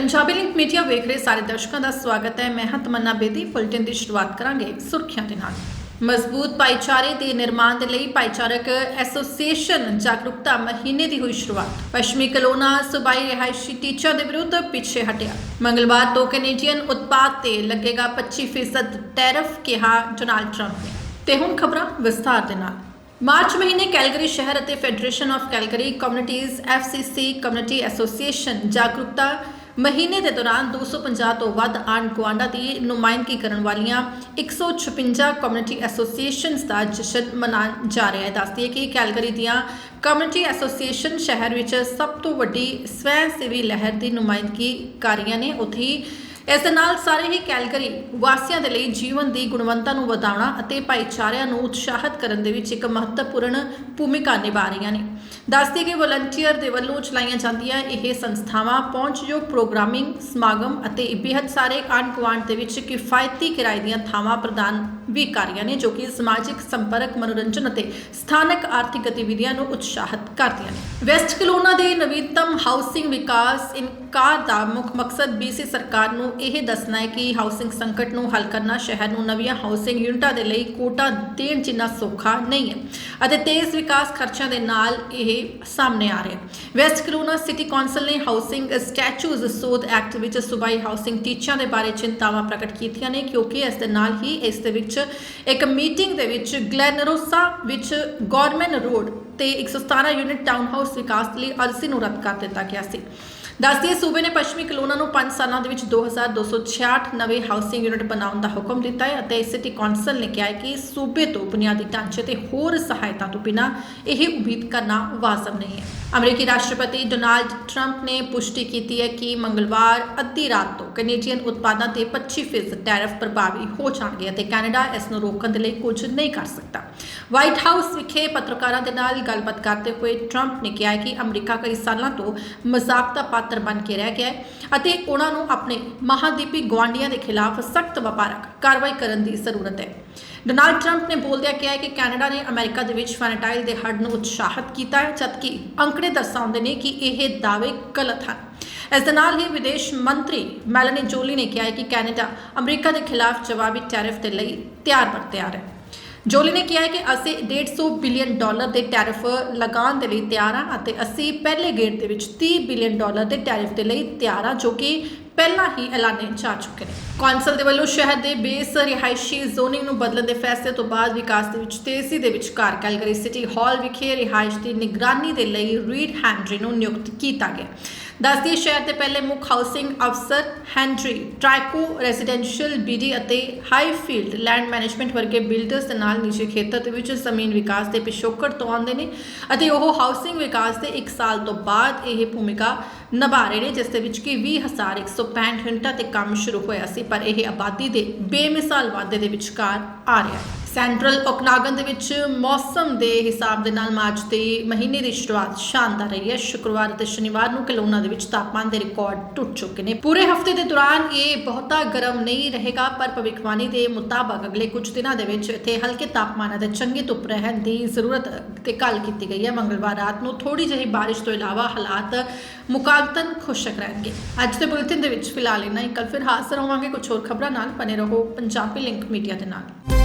Punjabi link media ਵੇਖ ਰਹੇ ਸਾਰੇ ਦਰਸ਼ਕਾਂ ਦਾ ਸਵਾਗਤ ਹੈ। ਮੈਂ ਹਾਂ ਤਮੰਨਾ ਬੇਦੀ। ਬੁਲਟਨ ਦੀ ਸ਼ੁਰੂਆਤ ਕਰਾਂਗੇ ਸੁਰਖੀਆਂ ਦੇ ਨਾਲ। ਮਜ਼ਬੂਤ ਭਾਈਚਾਰੇ ਦੇ ਨਿਰਮਾਣ ਦੇ ਲਈ ਭਾਈਚਾਰਕ ਐਸੋਸੀਏਸ਼ਨ ਜਾਗਰੂਕਤਾ ਮਹੀਨੇ ਦੀ ਹੋਈ ਸ਼ੁਰੂਆਤ। ਪੱਛਮੀ ਕਲੋਨਾ, ਸੁਬਾਈ ਰਿਹਾਇਸ਼ੀ ਟੀਚਰ ਦੇ ਵਿਰੁੱਧ ਪਿੱਛੇ ਹਟਿਆ। ਮੰਗਲਵਾਰ ਤੋਂ ਕੈਨੇਡੀਅਨ ਉਤਪਾਦ ਤੇ ਲੱਗੇਗਾ 25% ਟੈਰਿਫ, ਕਿਹਾ ਡੋਨਾਲਡ ਟਰੰਪ ਨੇ। ਤੇ ਹੁਣ ਖਬਰਾਂ ਵਿਸਥਾਰ ਦੇ ਨਾਲ। ਮਾਰਚ ਮਹੀਨੇ ਕੈਲਗਰੀ ਸ਼ਹਿਰ ਅਤੇ federation of Calgary communities FCC community association ਜਾਗਰੂਕਤਾ ਮਹੀਨੇ ਦੇ ਦੌਰਾਨ 250 ਤੋਂ ਵੱਧ ਆਂਡ ਗੁਆਂਢਾਂ ਦੀ ਨੁਮਾਇੰਦਗੀ ਕਰਨ ਵਾਲੀਆਂ 156 ਕਮਿਊਨਿਟੀ ਐਸੋਸੀਏਸ਼ਨਸ ਦਾ ਜਸ਼ਨ ਮਨਾਇਆ ਜਾ ਰਿਹਾ ਹੈ। ਦੱਸਦੀ ਹੈ ਕਿ ਕੈਲਗਰੀ ਦੀਆਂ ਕਮਿਊਨਿਟੀ ਐਸੋਸੀਏਸ਼ਨ ਸ਼ਹਿਰ ਵਿੱਚ ਸਭ ਤੋਂ ਵੱਡੀ ਸਵੈ ਸੇਵੀ ਲਹਿਰ ਦੀ ਨੁਮਾਇੰਦਗੀ ਕਰ ਰਹੀਆਂ ਨੇ ਉੱਥੇ ਹੀ ਇਸ ਦੇ ਨਾਲ ਸਾਰੇ ਹੀ ਕੈਲਗਰੀ ਵਾਸੀਆਂ ਦੇ ਲਈ ਜੀਵਨ ਦੀ ਗੁਣਵੱਤਾ ਨੂੰ ਵਧਾਉਣਾ ਅਤੇ ਭਾਈਚਾਰਿਆਂ ਨੂੰ ਉਤਸ਼ਾਹਿਤ ਕਰਨ ਦੇ ਵਿੱਚ ਇੱਕ ਮਹੱਤਵਪੂਰਨ ਭੂਮਿਕਾ ਨਿਭਾ ਰਹੀਆਂ ਨੇ। ਦੱਸਦੀ ਕਿ ਵਲੰਟੀਅਰ ਦੇ ਵੱਲੋਂ ਚਲਾਈਆਂ ਜਾਂਦੀਆਂ ਇਹ ਸੰਸਥਾਵਾਂ ਪਹੁੰਚਯੋਗ ਪ੍ਰੋਗਰਾਮਿੰਗ, ਸਮਾਗਮ ਅਤੇ ਬੇਹੱਦ ਸਾਰੇ ਆਂਢ ਗੁਆਂਢ ਦੇ ਵਿੱਚ ਕਿਫਾਇਤੀ ਕਿਰਾਏ ਦੀਆਂ ਥਾਵਾਂ ਪ੍ਰਦਾਨ ਵੀ ਕਰ ਰਹੀਆਂ ਨੇ, ਜੋ ਕਿ ਸਮਾਜਿਕ ਸੰਪਰਕ, ਮਨੋਰੰਜਨ ਅਤੇ ਸਥਾਨਕ ਆਰਥਿਕ ਗਤੀਵਿਧੀਆਂ ਨੂੰ ਉਤਸ਼ਾਹਿਤ ਕਰਦੀਆਂ ਨੇ। ਵੈਸਟ ਕਲੋਨਾ ਦੇ ਨਵੀਨਤਮ ਹਾਊਸਿੰਗ ਵਿਕਾਸ ਇਨਕਾਰ ਦਾ ਮੁੱਖ ਮਕਸਦ BC ਸਰਕਾਰ ਨੂੰ ਇਹ ਦੱਸਣਾ ਹੈ ਕਿ ਹਾਊਸਿੰਗ ਸੰਕਟ ਨੂੰ ਹੱਲ ਕਰਨਾ ਸ਼ਹਿਰ ਨੂੰ ਨਵੀਆਂ ਹਾਊਸਿੰਗ ਯੂਨਿਟਾਂ ਦੇ ਲਈ ਕੋਟਾ ਦੇਣ ਜਿੰਨਾ ਸੌਖਾ ਨਹੀਂ ਹੈ ਅਤੇ ਤੇਜ਼ ਵਿਕਾਸ ਖਰਚਿਆਂ ਦੇ ਨਾਲ ਇਹ ਸਾਹਮਣੇ ਆ ਰਿਹਾ ਹੈ। ਵੈਸਟ ਕਲੋਨਾ ਸਿਟੀ ਕੌਂਸਲ ਨੇ ਹਾਊਸਿੰਗ ਸਟੈਚੂਜ਼ ਸੋਧ ਐਕਟ ਵਿੱਚ ਸੂਬਾਈ ਹਾਊਸਿੰਗ ਟੀਚਿਆਂ ਦੇ ਬਾਰੇ ਚਿੰਤਾਵਾਂ ਪ੍ਰਗਟ ਕੀਤੀਆਂ ਨੇ ਕਿਉਂਕਿ ਇਸ ਦੇ ਨਾਲ ਹੀ ਇਸ ਦੇ ਵਿੱਚ ਇੱਕ ਮੀਟਿੰਗ ਦੇ ਵਿੱਚ ਗਲੈਨਰੋਸਾ ਵਿੱਚ ਗਵਰਨਮੈਂਟ ਰੋਡ ਤੇ 117 ਯੂਨਿਟ ਟਾਊਨ ਹਾਊਸ ਵਿਕਾਸ ਲਈ ਅਰਜ਼ੀ ਨੂੰ ਰੱਦ ਕਰ ਦਿੱਤਾ ਗਿਆ ਸੀ। ਦੱਸਦੀ ਸੂਬੇ ਨੇ ਪੱਛਮੀ ਕਲੋਨਾ ਨੂੰ 5 ਸਾਲਾਂ ਦੇ ਵਿੱਚ 2266 ਨਵੇਂ ਹਾਊਸਿੰਗ ਯੂਨਿਟ ਬਣਾਉਣ ਦਾ ਹੁਕਮ ਦਿੱਤਾ ਹੈ ਅਤੇ ਸਿਟੀ ਕੌਂਸਲ ਨੇ ਕਿਹਾ ਹੈ ਕਿ ਸੂਬੇ ਤੋਂ ਬੁਨਿਆਦੀ ਢਾਂਚੇ ਤੇ ਹੋਰ ਸਹਾਇਤਾ ਤੋਂ ਬਿਨਾਂ ਇਹ ਉਮੀਦ ਕਰਨਾ ਵਾਜਬ ਨਹੀਂ ਹੈ। ਅਮਰੀਕੀ ਰਾਸ਼ਟਰਪਤੀ ਡੋਨਾਲਡ ਟਰੰਪ ਨੇ ਪੁਸ਼ਟੀ ਕੀਤੀ ਹੈ ਕਿ ਮੰਗਲਵਾਰ ਅੱਧੀ ਰਾਤ ਤੋਂ ਕੈਨੇਡੀਅਨ ਉਤਪਾਦਾਂ ਤੇ 25% ਟੈਰਿਫ ਪ੍ਰਭਾਵੀ ਹੋ ਜਾਣਗੇ ਅਤੇ ਕੈਨੇਡਾ ਇਸ ਨੂੰ ਰੋਕਣ ਦੇ ਲਈ ਕੁਝ ਨਹੀਂ ਕਰ ਸਕਦਾ। ਵਾਈਟ ਹਾਊਸ ਵਿਖੇ ਪੱਤਰਕਾਰਾਂ ਦੇ ਨਾਲ ਗੱਲਬਾਤ ਕਰਦੇ ਹੋਏ ਟਰੰਪ ਨੇ ਕਿਹਾ ਕਿ ਅਮਰੀਕਾ ਕਈ ਸਾਲਾਂ ਤੋਂ ਮਜ਼ਾਕ ਦਾ ਪਾਤਰ ਬਣ ਕੇ ਰਹਿ ਗਿਆ ਹੈ ਅਤੇ ਉਹਨਾਂ ਨੂੰ ਆਪਣੇ ਮਹਾਦੀਪੀ ਗੁਆਂਢੀਆਂ ਦੇ ਖਿਲਾਫ ਸਖਤ ਵਪਾਰਕ ਕਾਰਵਾਈ ਕਰਨ ਦੀ ਜ਼ਰੂਰਤ ਹੈ। ਡੋਨਾਲਡ ਟਰੰਪ ਨੇ ਬੋਲਦਿਆਂ ਕਿਹਾ ਕਿ ਕੈਨੇਡਾ ਨੇ ਅਮਰੀਕਾ ਦੇ ਵਿੱਚ ਫੈਨਟਾਈਲ ਦੇ ਹੱਡ ਨੂੰ ਉਤਸ਼ਾਹਿਤ ਕੀਤਾ ਹੈ, ਜਦਕਿ ਅੰਕੜੇ ਦਰਸਾਉਂਦੇ ਨੇ ਕਿ ਇਹ ਦਾਅਵੇ ਗਲਤ ਹਨ। ਇਸ ਦੇ ਨਾਲ ਹੀ ਵਿਦੇਸ਼ ਮੰਤਰੀ ਮੈਲਨੀ ਜੋਲੀ ਨੇ ਕਿਹਾ ਹੈ ਕਿ ਕੈਨੇਡਾ ਅਮਰੀਕਾ ਦੇ ਖਿਲਾਫ ਜਵਾਬੀ ਟੈਰਿਫ ਦੇ ਲਈ ਤਿਆਰ ਬਰ ਤਿਆਰ ਹੈ। ਜੋਲੀ ਨੇ ਕਿਹਾ ਹੈ ਕਿ ਅਸੀਂ 150 ਬਿਲੀਅਨ ਡਾਲਰ ਦੇ ਟੈਰਿਫ ਲਗਾਉਣ ਦੇ ਲਈ ਤਿਆਰ ਹਾਂ ਅਤੇ ਅਸੀਂ ਪਹਿਲੇ ਗੇੜ ਦੇ ਵਿੱਚ 30 ਬਿਲੀਅਨ ਡਾਲਰ ਦੇ ਟੈਰਿਫ ਦੇ ਲਈ ਤਿਆਰ ਹਾਂ, ਜੋ ਕਿ ਪਹਿਲਾਂ ਹੀ ਐਲਾਨੇ ਜਾ ਚੁੱਕੇ ਨੇ। ਕੌਂਸਲ ਦੇ ਵੱਲੋਂ ਸ਼ਹਿਰ ਦੇ ਬੇਸ ਰਿਹਾਇਸ਼ੀ ਜ਼ੋਨਿੰਗ ਨੂੰ ਬਦਲਣ ਦੇ ਫੈਸਲੇ ਤੋਂ ਬਾਅਦ ਵਿਕਾਸ ਦੇ ਵਿੱਚ ਤੇਜ਼ੀ ਦੇ ਵਿਚਕਾਰ ਕੈਲਗਰੀ ਸਿਟੀ ਹਾਲ ਵਿਖੇ ਰਿਹਾਇਸ਼ ਦੀ ਨਿਗਰਾਨੀ ਦੇ ਲਈ ਰੀਡ ਹੈਂਡਰੀ ਨੂੰ ਨਿਯੁਕਤ ਕੀਤਾ ਗਿਆ। ਦੱਸਦੀ ਸ਼ਹਿਰ ਦੇ ਪਹਿਲੇ ਮੁੱਖ ਹਾਊਸਿੰਗ ਅਫਸਰ ਹੈਨਰੀ ਟ੍ਰਾਈਕੋ, ਰੈਜ਼ੀਡੈਂਸ਼ੀਅਲ ਬੀਡੀ ਅਤੇ ਹਾਈ ਫੀਲਡ ਲੈਂਡ ਮੈਨੇਜਮੈਂਟ ਵਰਗੇ ਬਿਲਡਰਸ ਦੇ ਨਾਲ ਨਿੱਜੀ ਖੇਤਰ ਦੇ ਵਿੱਚ ਜ਼ਮੀਨ ਵਿਕਾਸ ਦੇ ਪਿਛੋਕੜ ਤੋਂ ਆਉਂਦੇ ਨੇ ਅਤੇ ਉਹ ਹਾਊਸਿੰਗ ਵਿਕਾਸ ਦੇ 1 ਸਾਲ ਤੋਂ ਬਾਅਦ ਇਹ ਭੂਮਿਕਾ ਨਿਭਾ ਰਹੇ ਨੇ, ਜਿਸ ਦੇ ਵਿੱਚ ਕਿ 20165 ਯੂਨਿਟਾਂ ਤੇ ਕੰਮ ਸ਼ੁਰੂ ਹੋਇਆ ਸੀ, ਪਰ ਇਹ ਆਬਾਦੀ ਦੇ ਬੇਮਿਸਾਲ ਵਾਧੇ ਦੇ ਵਿਚਕਾਰ ਆ ਰਿਹਾ ਹੈ। ਸੈਂਟਰਲ ਓਕਨਾਗਨ ਦੇ ਵਿੱਚ ਮੌਸਮ ਦੇ ਹਿਸਾਬ ਦੇ ਨਾਲ ਮਾਰਚ ਦੇ ਮਹੀਨੇ ਦੀ ਸ਼ੁਰੂਆਤ ਸ਼ਾਨਦਾਰ ਰਹੀ ਹੈ। ਸ਼ੁੱਕਰਵਾਰ ਅਤੇ ਸ਼ਨੀਵਾਰ ਨੂੰ ਕਲੋਨਾ ਦੇ ਵਿੱਚ ਤਾਪਮਾਨ ਦੇ ਰਿਕਾਰਡ ਟੁੱਟ ਚੁੱਕੇ ਨੇ। ਪੂਰੇ ਹਫ਼ਤੇ ਦੇ ਦੌਰਾਨ ਇਹ ਬਹੁਤਾ ਗਰਮ ਨਹੀਂ ਰਹੇਗਾ, ਪਰ ਭਵਿੱਖਬਾਣੀ ਦੇ ਮੁਤਾਬਕ ਅਗਲੇ ਕੁਝ ਦਿਨਾਂ ਦੇ ਵਿੱਚ ਇੱਥੇ ਹਲਕੇ ਤਾਪਮਾਨ ਅਤੇ ਚੰਗੀ ਧੁੱਪ ਰਹਿਣ ਦੀ ਜ਼ਰੂਰਤ ਤੇ ਕੱਲ ਕੀਤੀ ਗਈ ਹੈ। ਮੰਗਲਵਾਰ ਰਾਤ ਨੂੰ ਥੋੜੀ ਜਿਹੀ ਬਾਰਿਸ਼ ਤੋਂ ਇਲਾਵਾ ਹਾਲਾਤ ਮੁਕਾਬਲਤਨ ਖੁਸ਼ਕ ਰਹਿਣਗੇ। ਅੱਜ ਦੇ ਬੁਲੇਟਿਨ ਦੇ ਵਿੱਚ ਫਿਲਹਾਲ ਇੰਨਾ ਹੀ। ਕੱਲ ਫਿਰ ਹਾਜ਼ਰ ਹੋਵਾਂਗੇ। ਕੁਝ ਹੋਰ ਖਬਰਾਂ ਨਾਲ ਬਨੇ ਰਹੋ ਪੰਜਾਬੀ ਲਿੰਕ ਮੀਡੀਆ ਦੇ ਨਾਲ।